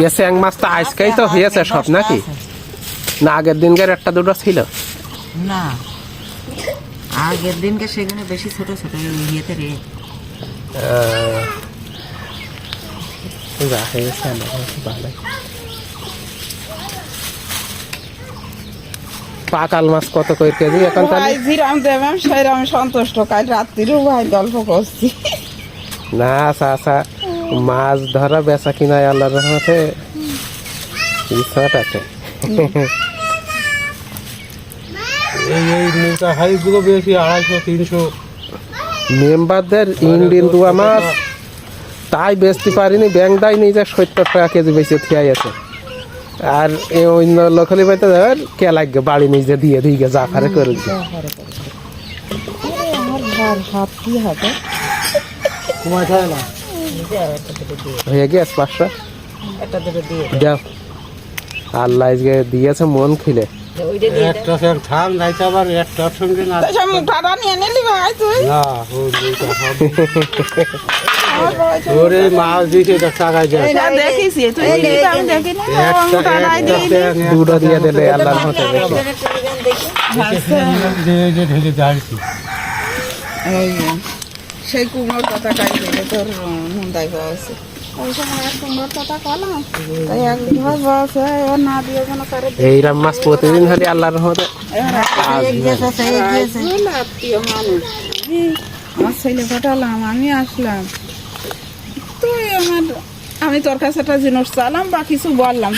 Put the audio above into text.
ইয়ে স্যাং মাছ তো আজকেই তো হয়েছে সব নাকি? না আগের দিনকার একটা দুটো ছিল। না আগের দিনকে সেখানে বেশি ছোট ছোট ইয়েতে রে। হয়েছে পাকাল মাছ কত করে কেজি এখন তাহলে? জিরাম দেবাম সেরাম সন্তুষ্ট। কাল রাত্রিও ভাই গল্প করছি। না চাচা মাছ ধরা বেচা কিনা আল্লাহর রহমতে আছে। এই এই নৌকা হাইসগুলো বেশি আড়াইশো তিনশো। মেম্বারদের ইন্ডিয়ান দুয়া মাছ তাই বেচতে পারিনি ব্যাংক দেয় নিজে সত্তর টাকা কেজি বেশি থিয়াই আছে। আর অন্য লোকালি বাইতে ধর কে লাগবে বাড়ি নিজে দিয়ে দিয়ে গে জাফারে করে দিবে। না হয়ে গেছে পাঁচশো একটা দুটো দিয়ে দাও আল্লাহ আজকে দিয়েছে মন খুলে একটা থাম যাইতে আবার একটার সঙ্গে না মুঠাটা নিয়ে নিলি ভাই তুই না ও নৌকা হবে। আমার বয়স ওরে মাছ দিতে টাকায় যায় দেখিছি তুই আমি দেখি না দুটো দিয়ে দিলে আল্লাহর ঢেলে এই সেই কুমড়োর কথা কাই দিলে তোর মুন্দাই এইরকম মাছ প্রতিদিন হলে আল্লাহর রহমতে। আমার ছেলে পাঠালাম আমি আসলাম। তুই আমার আমি তোর কাছে একটা জিনিস চালাম বা কিছু বললাম